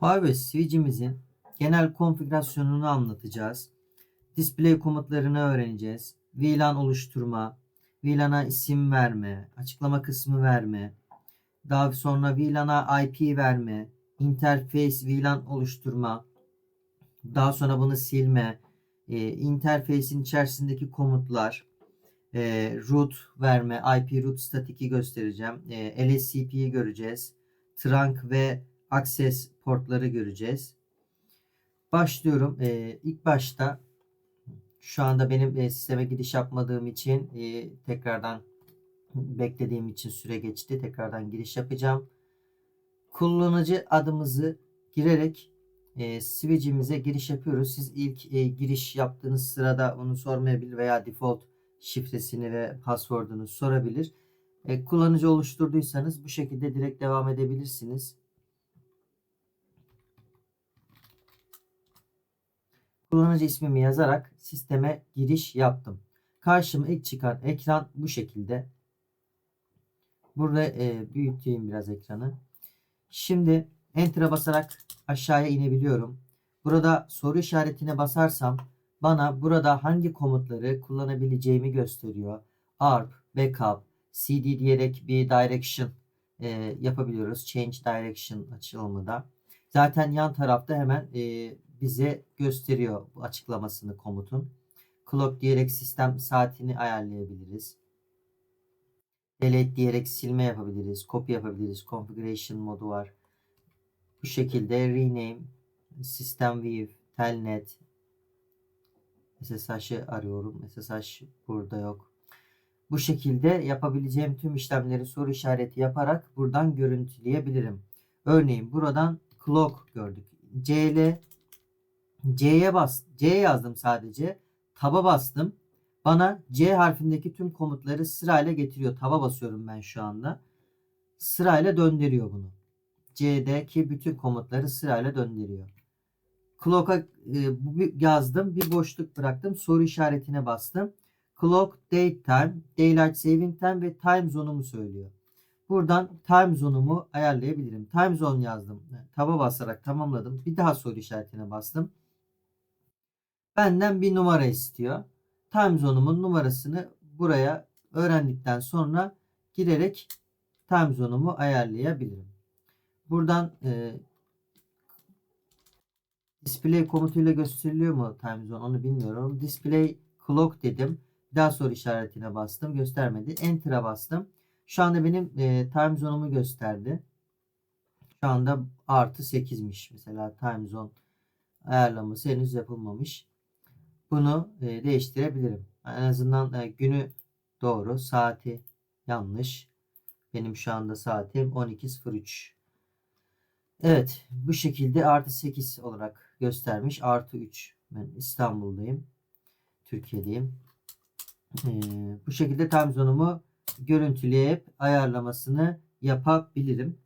Huawei switch'imizin genel konfigürasyonunu anlatacağız. Display komutlarını öğreneceğiz. VLAN oluşturma, VLAN'a isim verme, açıklama kısmı verme, daha sonra VLAN'a IP verme, interface VLAN oluşturma, daha sonra bunu silme, e, interface'in içerisindeki komutlar, e, root verme, IP root statiki göstereceğim. E, LSCP'yi göreceğiz. Trunk ve access portları göreceğiz. Başlıyorum. E, ilk başta şu anda benim e, sisteme giriş yapmadığım için e, tekrardan beklediğim için süre geçti. Tekrardan giriş yapacağım. Kullanıcı adımızı girerek e, switch'imize giriş yapıyoruz. Siz ilk e, giriş yaptığınız sırada onu sormayabilir veya default şifresini ve password'unu sorabilir. E, kullanıcı oluşturduysanız bu şekilde direkt devam edebilirsiniz. Kullanıcı ismimi yazarak sisteme giriş yaptım. Karşıma ilk çıkan ekran bu şekilde. Burada e, büyüteyim biraz ekranı. Şimdi Enter'a basarak aşağıya inebiliyorum. Burada soru işaretine basarsam bana burada hangi komutları kullanabileceğimi gösteriyor. ARP, Backup, CD diyerek bir direction e, yapabiliyoruz. Change Direction açılımında. Zaten yan tarafta hemen e, bize gösteriyor bu açıklamasını komutun. Clock diyerek sistem saatini ayarlayabiliriz. Delete diyerek silme yapabiliriz. Copy yapabiliriz. Configuration modu var. Bu şekilde rename, system view, telnet, SSH'ı arıyorum. SSH burada yok. Bu şekilde yapabileceğim tüm işlemleri soru işareti yaparak buradan görüntüleyebilirim. Örneğin buradan clock gördük. CL C'ye bas. C yazdım sadece. Taba bastım. Bana C harfindeki tüm komutları sırayla getiriyor. Taba basıyorum ben şu anda. Sırayla döndürüyor bunu. C'deki bütün komutları sırayla döndürüyor. Clock'a e, yazdım. Bir boşluk bıraktım. Soru işaretine bastım. Clock, date time, daylight saving time ve time zone'umu söylüyor. Buradan time zone'umu ayarlayabilirim. Time zone yazdım. Taba basarak tamamladım. Bir daha soru işaretine bastım. Benden bir numara istiyor. Time zone'umun numarasını buraya öğrendikten sonra girerek time zone'umu ayarlayabilirim. Buradan e, display komutuyla gösteriliyor mu time zone onu bilmiyorum. Display clock dedim. Daha soru işaretine bastım. Göstermedi. Enter'a bastım. Şu anda benim e, time zone'umu gösterdi. Şu anda artı 8'miş. Mesela time zone ayarlaması henüz yapılmamış. Bunu e, değiştirebilirim. En azından e, günü doğru. Saati yanlış. Benim şu anda saatim 12.03. Evet. Bu şekilde artı 8 olarak göstermiş. Artı 3. Ben İstanbul'dayım. Türkiye'deyim. Ee, bu şekilde time zone'umu görüntüleyip ayarlamasını yapabilirim.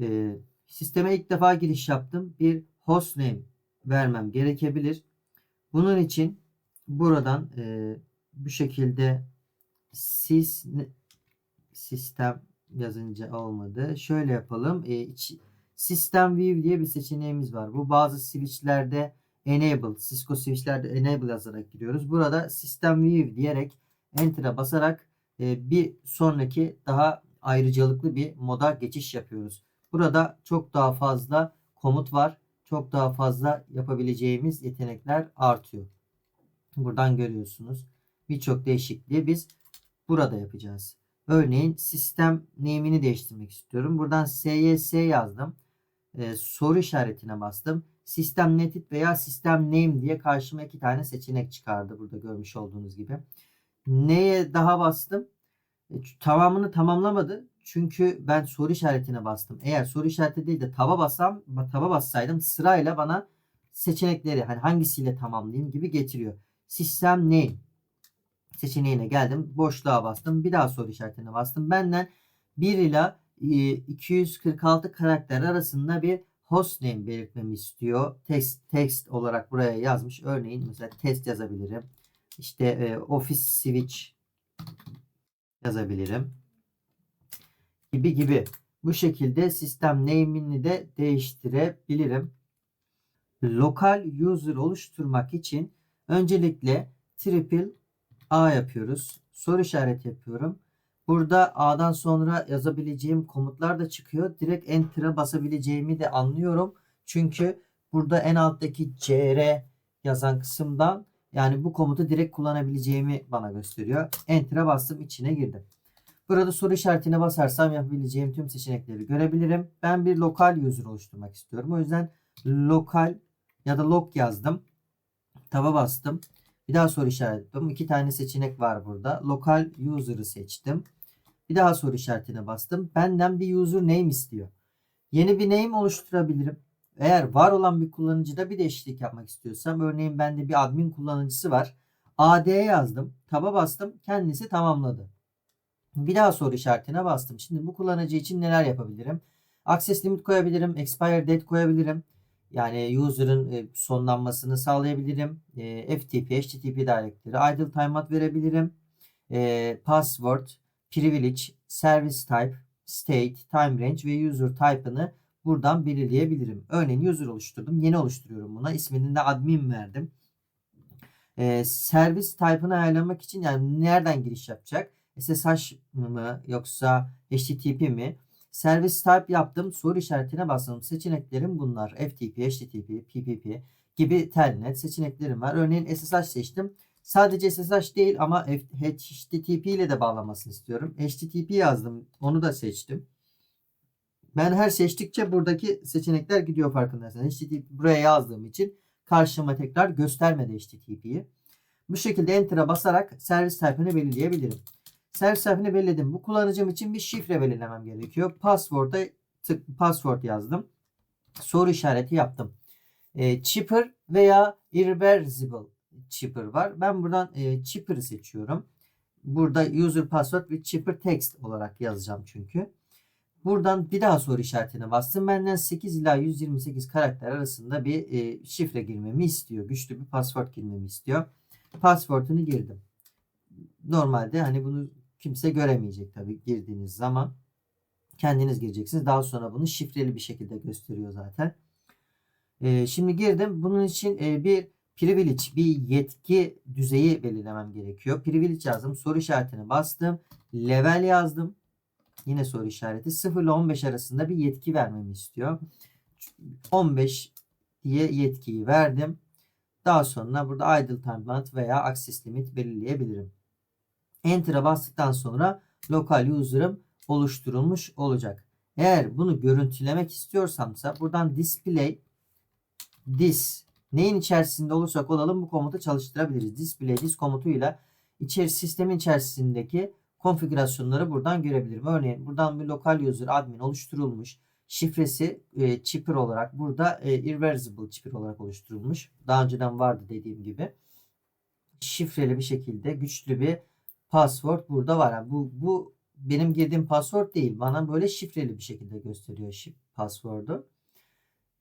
Ee, sisteme ilk defa giriş yaptım. Bir hostname vermem gerekebilir. Bunun için buradan e, bu şekilde sys sistem yazınca olmadı. Şöyle yapalım. E, iç- System View diye bir seçeneğimiz var. Bu bazı switchlerde enable, Cisco switchlerde enable yazarak giriyoruz. Burada System View diyerek Enter'a basarak e, bir sonraki daha ayrıcalıklı bir moda geçiş yapıyoruz. Burada çok daha fazla komut var. Çok daha fazla yapabileceğimiz yetenekler artıyor. Buradan görüyorsunuz. Birçok değişikliği biz burada yapacağız. Örneğin sistem name'ini değiştirmek istiyorum. Buradan SYS yazdım. Ee, soru işaretine bastım. Sistem netit veya sistem name diye karşıma iki tane seçenek çıkardı. Burada görmüş olduğunuz gibi. Neye daha bastım? E, tamamını tamamlamadı. Çünkü ben soru işaretine bastım. Eğer soru işareti değil de taba bassam, taba bassaydım sırayla bana seçenekleri hani hangisiyle tamamlayayım gibi getiriyor. Sistem name seçeneğine geldim. Boşluğa bastım. Bir daha soru işaretine bastım. Benden 1 ila e, 246 karakter arasında bir hostname belirtmemi istiyor. Text, text olarak buraya yazmış. Örneğin mesela test yazabilirim. İşte e, office switch yazabilirim. Gibi gibi. Bu şekilde sistem name'ini de değiştirebilirim. Lokal user oluşturmak için öncelikle triple A yapıyoruz. Soru işareti yapıyorum. Burada A'dan sonra yazabileceğim komutlar da çıkıyor. Direkt Enter'a basabileceğimi de anlıyorum. Çünkü burada en alttaki CR yazan kısımdan yani bu komutu direkt kullanabileceğimi bana gösteriyor. Enter'a bastım içine girdim. Burada soru işaretine basarsam yapabileceğim tüm seçenekleri görebilirim. Ben bir lokal user oluşturmak istiyorum. O yüzden lokal ya da log yazdım. Taba bastım. Bir daha soru işaretledim. İki tane seçenek var burada. Lokal user'ı seçtim. Bir daha soru işaretine bastım. Benden bir user name istiyor. Yeni bir name oluşturabilirim. Eğer var olan bir kullanıcıda bir değişiklik yapmak istiyorsam örneğin bende bir admin kullanıcısı var. AD yazdım. Taba bastım. Kendisi tamamladı. Bir daha soru işaretine bastım. Şimdi bu kullanıcı için neler yapabilirim? Access limit koyabilirim. Expire date koyabilirim. Yani user'ın e, sonlanmasını sağlayabilirim. E, FTP, HTTP direct'leri, idle timeout verebilirim. E, password, privilege, service type, state, time range ve user type'ını buradan belirleyebilirim. Örneğin user oluşturdum. Yeni oluşturuyorum buna. İsmini de admin verdim. E, servis type'ını ayarlamak için yani nereden giriş yapacak? SSH mı yoksa HTTP mi? Servis type yaptım. Soru işaretine bastım. Seçeneklerim bunlar. FTP, HTTP, PPP gibi telnet seçeneklerim var. Örneğin SSH seçtim. Sadece SSH değil ama HTTP ile de bağlamasını istiyorum. HTTP yazdım. Onu da seçtim. Ben her seçtikçe buradaki seçenekler gidiyor farkındaysanız. HTTP buraya yazdığım için karşıma tekrar göstermedi HTTP'yi. Bu şekilde Enter'a basarak servis type'ını belirleyebilirim. Type'ını belirledim. Bu kullanıcım için bir şifre belirlemem gerekiyor. Password'a tık password yazdım. Soru işareti yaptım. E, cheaper veya irreversible cheaper var. Ben buradan e, cheaper'ı seçiyorum. Burada user password ve cheaper text olarak yazacağım çünkü. Buradan bir daha soru işaretine bastım. Benden 8 ila 128 karakter arasında bir e, şifre girmemi istiyor. Güçlü bir password girmemi istiyor. Password'unu girdim. Normalde hani bunu kimse göremeyecek tabii girdiğiniz zaman. Kendiniz gireceksiniz. Daha sonra bunu şifreli bir şekilde gösteriyor zaten. E, şimdi girdim. Bunun için e, bir privilege, bir yetki düzeyi belirlemem gerekiyor. Privilege yazdım. Soru işaretine bastım. Level yazdım. Yine soru işareti. 0 ile 15 arasında bir yetki vermemi istiyor. 15 diye yetkiyi verdim. Daha sonra burada idle timeout veya access limit belirleyebilirim. Enter'a bastıktan sonra lokal user'ım oluşturulmuş olacak. Eğer bunu görüntülemek istiyorsamsa buradan display this neyin içerisinde olursak olalım bu komutu çalıştırabiliriz. Display this komutuyla içeri sistemin içerisindeki konfigürasyonları buradan görebilirim. Örneğin buradan bir lokal user admin oluşturulmuş. Şifresi e, chipper olarak burada e, irreversible chipper olarak oluşturulmuş. Daha önceden vardı dediğim gibi. Şifreli bir şekilde güçlü bir password burada var. Yani bu, bu benim girdiğim password değil. Bana böyle şifreli bir şekilde gösteriyor şif password'u.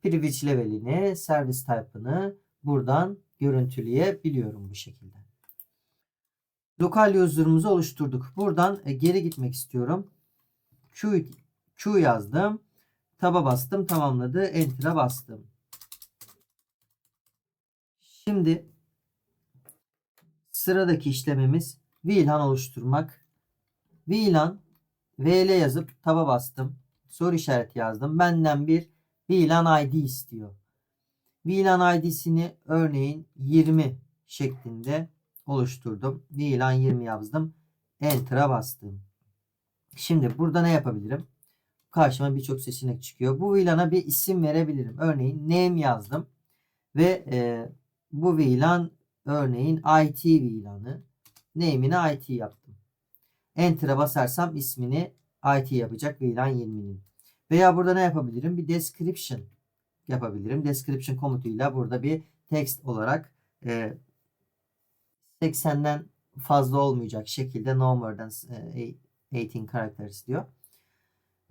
Privilege level'ini, service type'ını buradan görüntüleyebiliyorum bu şekilde. Lokal user'ımızı oluşturduk. Buradan e, geri gitmek istiyorum. Q, Q yazdım. Taba bastım. Tamamladı. Enter'a bastım. Şimdi sıradaki işlemimiz VLAN oluşturmak. VLAN VL yazıp taba bastım. Soru işareti yazdım. Benden bir VLAN ID istiyor. VLAN ID'sini örneğin 20 şeklinde oluşturdum. VLAN 20 yazdım. Enter'a bastım. Şimdi burada ne yapabilirim? Karşıma birçok seçenek çıkıyor. Bu VLAN'a bir isim verebilirim. Örneğin name yazdım. Ve e, bu VLAN örneğin IT VLAN'ı. Name'ini IT yaptım. Enter'a basarsam ismini IT yapacak VLAN 20'nin. Veya burada ne yapabilirim? Bir description yapabilirim. Description komutuyla burada bir text olarak e, 80'den fazla olmayacak şekilde no more than 18 characters diyor.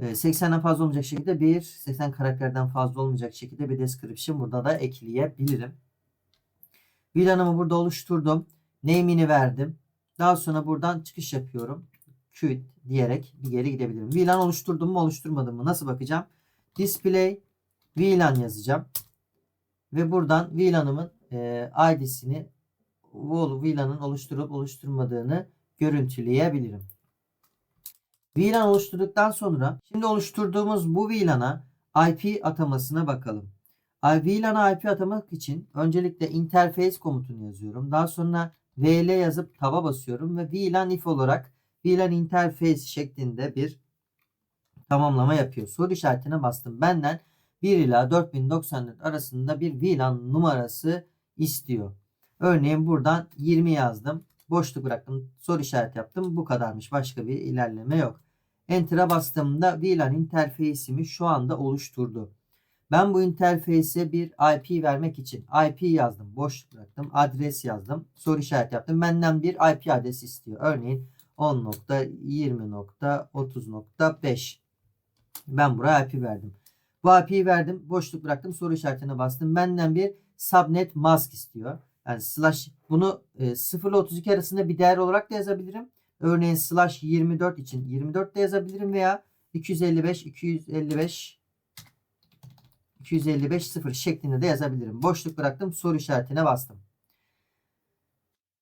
80'den fazla olmayacak şekilde bir 80 karakterden fazla olmayacak şekilde bir description burada da ekleyebilirim. VLAN'ımı burada oluşturdum. Name'ini verdim. Daha sonra buradan çıkış yapıyorum. quit diyerek bir geri gidebilirim. VLAN oluşturdum mu oluşturmadım mı nasıl bakacağım? Display VLAN yazacağım. Ve buradan VLAN'ımın e, ID'sini VLAN'ın oluşturup oluşturmadığını görüntüleyebilirim. VLAN oluşturduktan sonra şimdi oluşturduğumuz bu VLAN'a IP atamasına bakalım. VLAN'a IP atamak için öncelikle interface komutunu yazıyorum. Daha sonra VL yazıp taba basıyorum ve VLAN if olarak VLAN interface şeklinde bir tamamlama yapıyor. Soru işaretine bastım. Benden 1 ila 4094 arasında bir VLAN numarası istiyor. Örneğin buradan 20 yazdım. Boşluk bıraktım. Soru işareti yaptım. Bu kadarmış. Başka bir ilerleme yok. Enter'a bastığımda VLAN interface'imi şu anda oluşturdu. Ben bu interface'e bir IP vermek için IP yazdım. Boş bıraktım. Adres yazdım. Soru işareti yaptım. Benden bir IP adresi istiyor. Örneğin 10.20.30.5 Ben buraya IP verdim. Bu IP'yi verdim. Boşluk bıraktım. Soru işaretine bastım. Benden bir subnet mask istiyor. Yani slash bunu e, 0 ile 32 arasında bir değer olarak da yazabilirim. Örneğin slash 24 için 24 de yazabilirim veya 255 255 255 0 şeklinde de yazabilirim. Boşluk bıraktım. Soru işaretine bastım.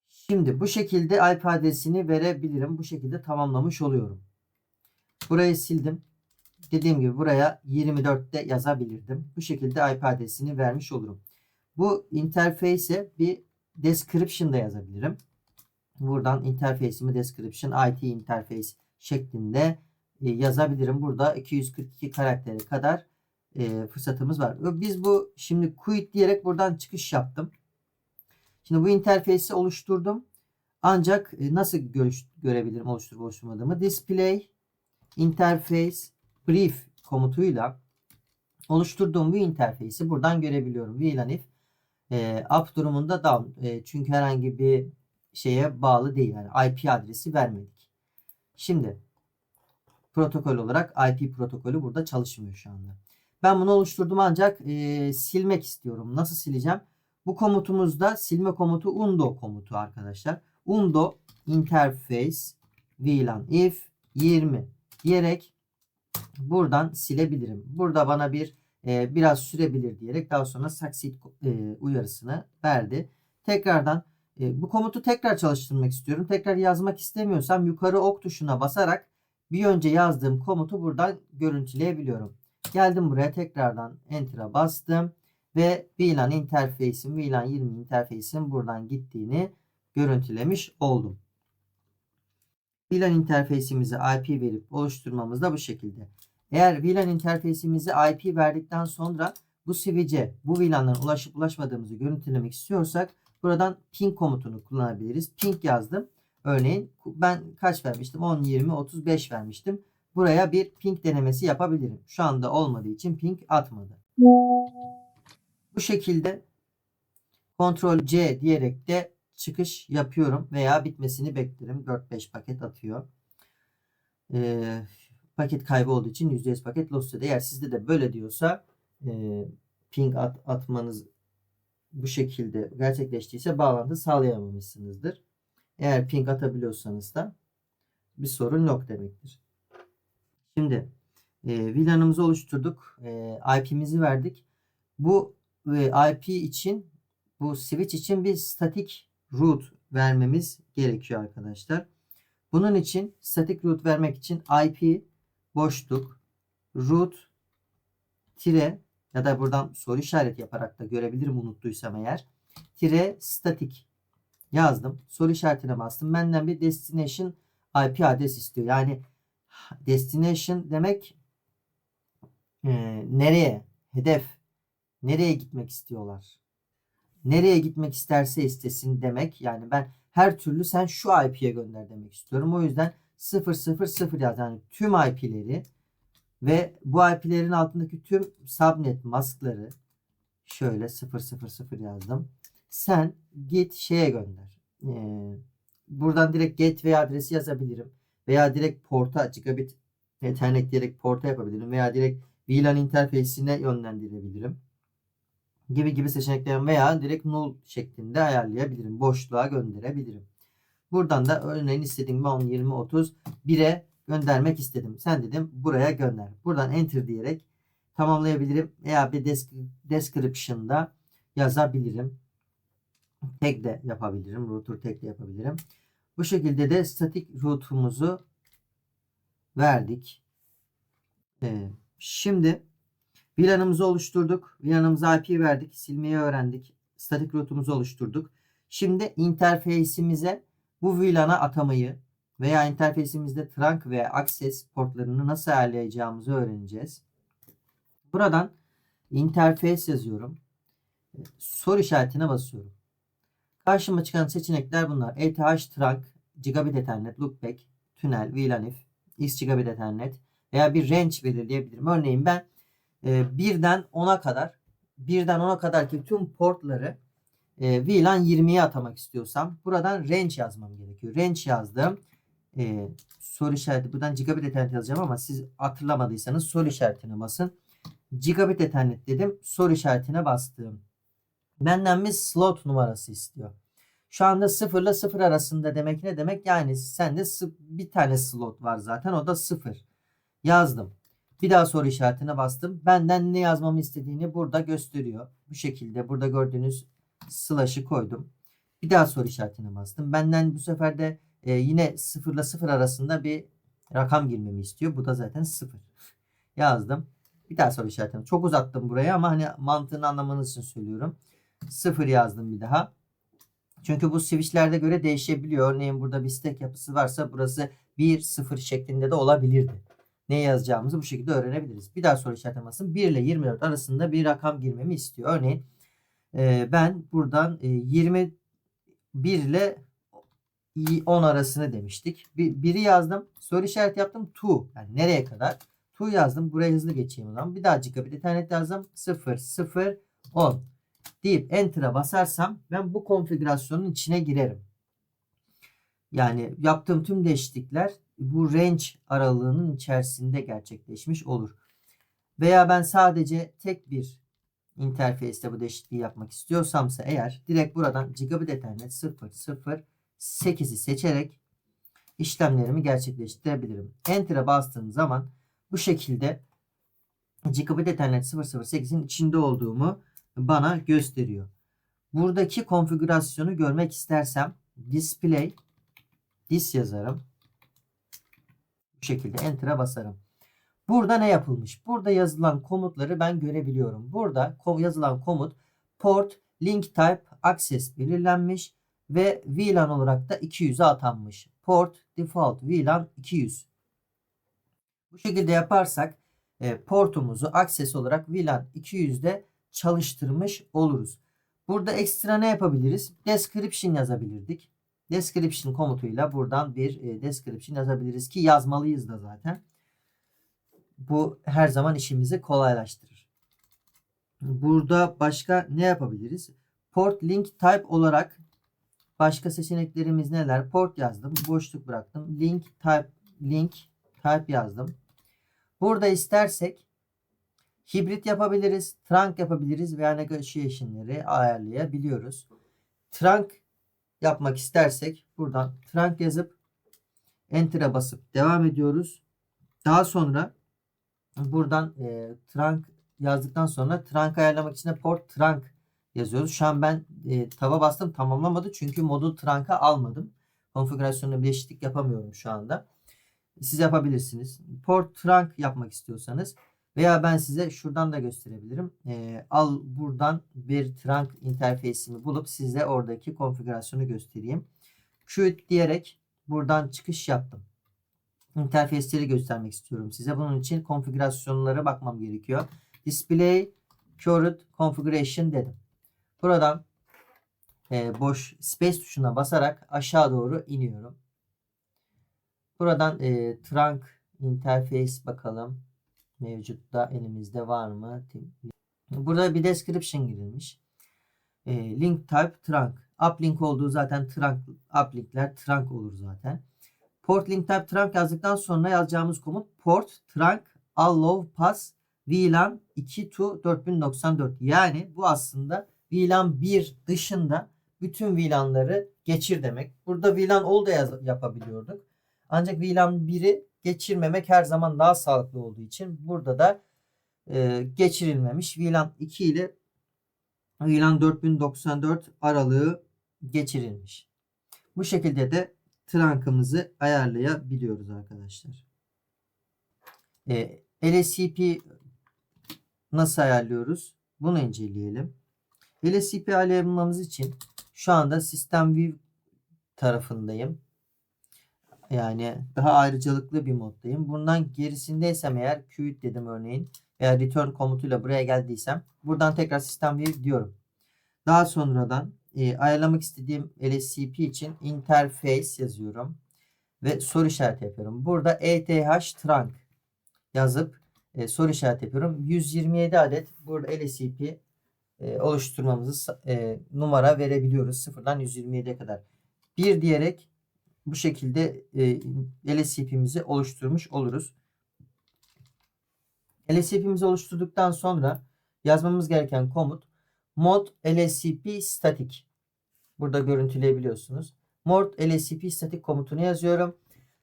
Şimdi bu şekilde IP adresini verebilirim. Bu şekilde tamamlamış oluyorum. Burayı sildim. Dediğim gibi buraya 24'te yazabilirdim. Bu şekilde IP adresini vermiş olurum. Bu interface'e bir description da yazabilirim. Buradan interface'imi description IT interface şeklinde e, yazabilirim. Burada 242 karaktere kadar e, fırsatımız var. Biz bu şimdi quit diyerek buradan çıkış yaptım. Şimdi bu interface'i oluşturdum. Ancak e, nasıl görüş, görebilirim oluşturup oluşturmadığımı? Display interface brief komutuyla oluşturduğum bu interface'i buradan görebiliyorum. VLAN if e, up durumunda down. E, çünkü herhangi bir şeye bağlı değil. Yani IP adresi vermedik. Şimdi protokol olarak IP protokolü burada çalışmıyor şu anda. Ben bunu oluşturdum ancak e, silmek istiyorum. Nasıl sileceğim? Bu komutumuzda silme komutu undo komutu arkadaşlar. Undo interface VLAN if 20 diyerek buradan silebilirim. Burada bana bir e, biraz sürebilir diyerek daha sonra succeed e, uyarısını verdi. Tekrardan e, bu komutu tekrar çalıştırmak istiyorum. Tekrar yazmak istemiyorsam yukarı ok tuşuna basarak bir önce yazdığım komutu buradan görüntüleyebiliyorum. Geldim buraya tekrardan Enter'a bastım ve VLAN interface'im, VLAN 20 interface'im buradan gittiğini görüntülemiş oldum. VLAN interface'imize IP verip oluşturmamız da bu şekilde. Eğer VLAN interface'imize IP verdikten sonra bu switch'e bu VLAN'dan ulaşıp ulaşmadığımızı görüntülemek istiyorsak buradan ping komutunu kullanabiliriz. Ping yazdım. Örneğin ben kaç vermiştim? 10, 20, 35 vermiştim. Buraya bir ping denemesi yapabilirim. Şu anda olmadığı için ping atmadı. Bu şekilde Ctrl C diyerek de çıkış yapıyorum veya bitmesini beklerim. 4-5 paket atıyor. Ee, paket kaybı olduğu için %100 paket lost Eğer sizde de böyle diyorsa e, ping at, atmanız bu şekilde gerçekleştiyse bağlantı sağlayamamışsınızdır. Eğer ping atabiliyorsanız da bir sorun yok demektir. Şimdi e, VLAN'ımızı oluşturduk. E, IP'mizi verdik. Bu e, IP için bu switch için bir statik root vermemiz gerekiyor arkadaşlar. Bunun için static root vermek için IP boşluk root tire ya da buradan soru işareti yaparak da görebilirim unuttuysam eğer. Tire static yazdım. Soru işaretine bastım. Benden bir destination IP adres istiyor. Yani destination demek e, nereye? Hedef. Nereye gitmek istiyorlar? Nereye gitmek isterse istesin demek. Yani ben her türlü sen şu IP'ye gönder demek istiyorum. O yüzden 000 yaz. Yani tüm IP'leri ve bu IP'lerin altındaki tüm subnet maskları şöyle 000 yazdım. Sen git şeye gönder. Ee, buradan direkt gateway adresi yazabilirim. Veya direkt porta gigabit ethernet diyerek porta yapabilirim. Veya direkt VLAN interface'ine yönlendirebilirim. Gibi gibi seçeneklerim veya direkt null şeklinde ayarlayabilirim. Boşluğa gönderebilirim. Buradan da örneğin istediğim 10, 20, 30 1'e göndermek istedim. Sen dedim buraya gönder. Buradan enter diyerek tamamlayabilirim veya bir description'da yazabilirim. Tag de yapabilirim. Router tag de yapabilirim. Bu şekilde de statik route'umuzu verdik. Ee, şimdi VLAN'ımızı oluşturduk. VLAN'ımıza IP verdik. Silmeyi öğrendik. Statik route'umuzu oluşturduk. Şimdi interface'imize bu VLAN'a atamayı veya interface'imizde trunk ve access portlarını nasıl ayarlayacağımızı öğreneceğiz. Buradan interface yazıyorum. Soru işaretine basıyorum. Karşıma çıkan seçenekler bunlar. ETH trunk, gigabit ethernet, loopback, tünel, VLAN if, x gigabit ethernet veya bir range belirleyebilirim. Örneğin ben e, birden 10'a kadar birden 10'a kadar ki tüm portları e, VLAN 20'ye atamak istiyorsam buradan range yazmam gerekiyor. Range yazdım. E, soru işareti buradan gigabit ethernet yazacağım ama siz hatırlamadıysanız soru işaretine basın. Gigabit ethernet dedim. Soru işaretine bastım. Benden bir slot numarası istiyor. Şu anda 0 ile 0 arasında demek ne demek? Yani sende bir tane slot var zaten o da 0. Yazdım. Bir daha soru işaretine bastım. Benden ne yazmamı istediğini burada gösteriyor. Bu şekilde burada gördüğünüz slash'ı koydum. Bir daha soru işaretine bastım. Benden bu sefer de e, yine 0 ile 0 arasında bir rakam girmemi istiyor. Bu da zaten 0. Yazdım. Bir daha soru işaretine. Çok uzattım buraya ama hani mantığını anlamanız için söylüyorum. 0 yazdım bir daha. Çünkü bu switchlerde göre değişebiliyor. Örneğin burada bir stack yapısı varsa burası 1 0 şeklinde de olabilirdi. Ne yazacağımızı bu şekilde öğrenebiliriz. Bir daha soru işaretine basın. 1 ile 24 arasında bir rakam girmemi istiyor. Örneğin e, ben buradan e, 21 ile 10 arasını demiştik. Bir, biri yazdım. Soru işareti yaptım. To. Yani nereye kadar? To yazdım. Buraya hızlı geçeyim o. Bir daha gigabit ethernet yazdım. 0 0 10 deyip enter'a basarsam ben bu konfigürasyonun içine girerim. Yani yaptığım tüm değişiklikler bu range aralığının içerisinde gerçekleşmiş olur. Veya ben sadece tek bir interface'te bu değişikliği yapmak istiyorsamsa eğer direkt buradan gigabit ethernet 008'i seçerek işlemlerimi gerçekleştirebilirim. Enter'a bastığım zaman bu şekilde gigabit ethernet 008'in içinde olduğumu bana gösteriyor. Buradaki konfigürasyonu görmek istersem display dis yazarım. Bu şekilde enter'a basarım. Burada ne yapılmış? Burada yazılan komutları ben görebiliyorum. Burada yazılan komut port link type access belirlenmiş ve VLAN olarak da 200'e atanmış. Port default VLAN 200. Bu şekilde yaparsak e, portumuzu access olarak VLAN 200'de çalıştırmış oluruz. Burada ekstra ne yapabiliriz? Description yazabilirdik. Description komutuyla buradan bir e, description yazabiliriz ki yazmalıyız da zaten. Bu her zaman işimizi kolaylaştırır. Burada başka ne yapabiliriz? Port link type olarak başka seçeneklerimiz neler? Port yazdım. Boşluk bıraktım. Link type link type yazdım. Burada istersek hibrit yapabiliriz. Trunk yapabiliriz veya negotiation'leri ayarlayabiliyoruz. Trunk yapmak istersek buradan trunk yazıp enter'a basıp devam ediyoruz. Daha sonra buradan e, trunk yazdıktan sonra trunk ayarlamak için de port trunk yazıyoruz. Şu an ben e, tava bastım tamamlamadı çünkü modu trunk'a almadım. Konfigürasyonunda bir eşitlik yapamıyorum şu anda. Siz yapabilirsiniz. Port trunk yapmak istiyorsanız veya ben size şuradan da gösterebilirim. E, al buradan bir trunk interface'imi bulup size oradaki konfigürasyonu göstereyim. Quit diyerek buradan çıkış yaptım. İnterface'leri göstermek istiyorum size. Bunun için konfigürasyonlara bakmam gerekiyor. Display Current Configuration dedim. Buradan e, boş space tuşuna basarak aşağı doğru iniyorum. Buradan e, trunk interface bakalım. Mevcutta elimizde var mı? Burada bir description girilmiş. E, link type trunk. Uplink olduğu zaten trunk. Uplinkler trunk olur zaten. Port link type trunk yazdıktan sonra yazacağımız komut port trunk allow pass VLAN 2 to 4094. Yani bu aslında VLAN 1 dışında bütün VLAN'ları geçir demek. Burada VLAN all da yapabiliyorduk. Ancak VLAN 1'i geçirmemek her zaman daha sağlıklı olduğu için burada da e, geçirilmemiş VLAN 2 ile VLAN 4094 aralığı geçirilmiş. Bu şekilde de trunk'ımızı ayarlayabiliyoruz arkadaşlar. E, LSCP nasıl ayarlıyoruz? Bunu inceleyelim. LSCP ayarlamamız için şu anda System View tarafındayım. Yani daha ayrıcalıklı bir moddayım. Bundan gerisindeysem eğer quit dedim örneğin veya return komutuyla buraya geldiysem buradan tekrar System View diyorum. Daha sonradan e, ayarlamak istediğim LSCP için interface yazıyorum ve soru işareti yapıyorum. Burada ETH trunk yazıp e, soru işareti yapıyorum. 127 adet burada LSCP e, oluşturmamızı e, numara verebiliyoruz. Sıfırdan 127'ye kadar. Bir diyerek bu şekilde e, LSCP'mizi oluşturmuş oluruz. LSCP'mizi oluşturduktan sonra yazmamız gereken komut mod lscp static. Burada görüntüleyebiliyorsunuz. Mod lscp static komutunu yazıyorum.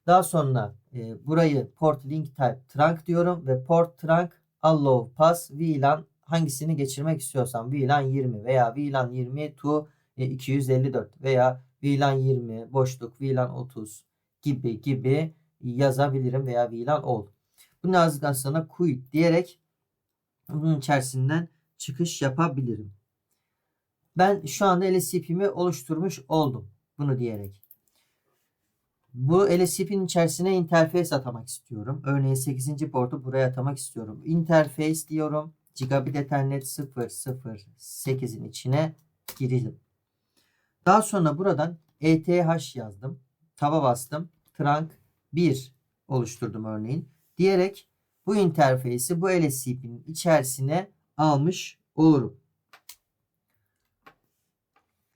Daha sonra e, burayı port link type trunk diyorum ve port trunk allow pass VLAN hangisini geçirmek istiyorsam VLAN 20 veya VLAN 20 to e, 254 veya VLAN 20 boşluk VLAN 30 gibi gibi yazabilirim veya VLAN. Bunu yazdıktan sonra quit diyerek bunun içerisinden çıkış yapabilirim. Ben şu anda LSCP'mi oluşturmuş oldum. Bunu diyerek. Bu LSCP'nin içerisine interface atamak istiyorum. Örneğin 8. portu buraya atamak istiyorum. Interface diyorum. Gigabit Ethernet 008'in içine girdim. Daha sonra buradan ETH yazdım. Taba bastım. Trunk 1 oluşturdum örneğin. Diyerek bu interface'i bu LSCP'nin içerisine almış olurum.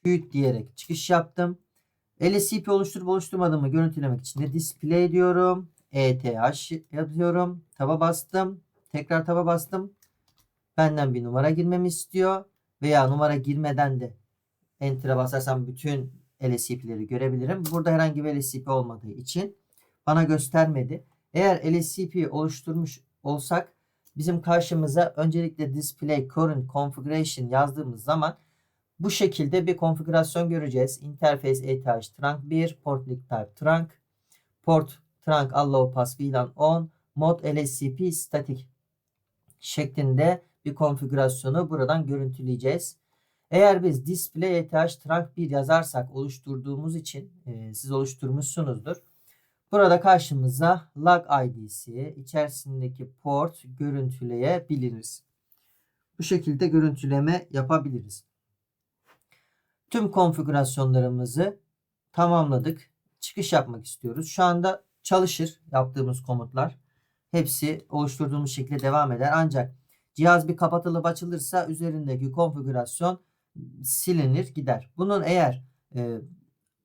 Büyüt diyerek çıkış yaptım. LSCP oluşturup oluşturmadığımı görüntülemek için de display diyorum. ETH yapıyorum. Taba bastım. Tekrar taba bastım. Benden bir numara girmemi istiyor. Veya numara girmeden de Enter'a basarsam bütün LSCP'leri görebilirim. Burada herhangi bir LSCP olmadığı için bana göstermedi. Eğer LSCP oluşturmuş olsak bizim karşımıza öncelikle display current configuration yazdığımız zaman bu şekilde bir konfigürasyon göreceğiz. Interface ETH trunk 1, port link type trunk, port trunk allow pass VLAN on, mod LSCP static şeklinde bir konfigürasyonu buradan görüntüleyeceğiz. Eğer biz display ETH trunk 1 yazarsak oluşturduğumuz için e, siz oluşturmuşsunuzdur. Burada karşımıza log ID'si içerisindeki port görüntüleyebiliriz. Bu şekilde görüntüleme yapabiliriz. Tüm konfigürasyonlarımızı tamamladık. Çıkış yapmak istiyoruz. Şu anda çalışır yaptığımız komutlar. Hepsi oluşturduğumuz şekilde devam eder. Ancak cihaz bir kapatılıp açılırsa üzerindeki konfigürasyon silinir gider. Bunun eğer e,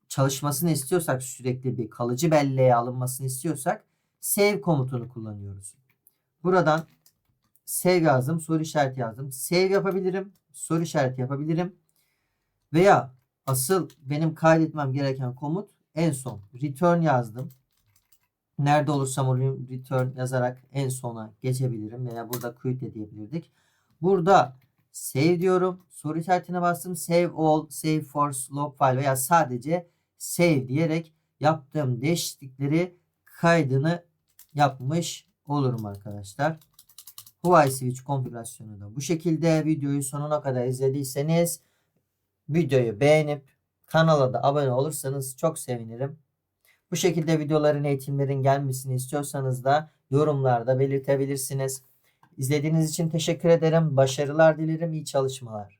çalışmasını istiyorsak sürekli bir kalıcı belleğe alınmasını istiyorsak save komutunu kullanıyoruz. Buradan save yazdım, soru işareti yazdım. Save yapabilirim, soru işareti yapabilirim. Veya asıl benim kaydetmem gereken komut en son return yazdım. Nerede olursam olayım return yazarak en sona geçebilirim veya burada quit de diyebilirdik. Burada save diyorum. Soru işaretine bastım. Save all, save for log file veya sadece save diyerek yaptığım değişiklikleri kaydını yapmış olurum arkadaşlar. Huawei Switch konfigürasyonu da bu şekilde. Videoyu sonuna kadar izlediyseniz videoyu beğenip kanala da abone olursanız çok sevinirim. Bu şekilde videoların eğitimlerin gelmesini istiyorsanız da yorumlarda belirtebilirsiniz. İzlediğiniz için teşekkür ederim. Başarılar dilerim. İyi çalışmalar.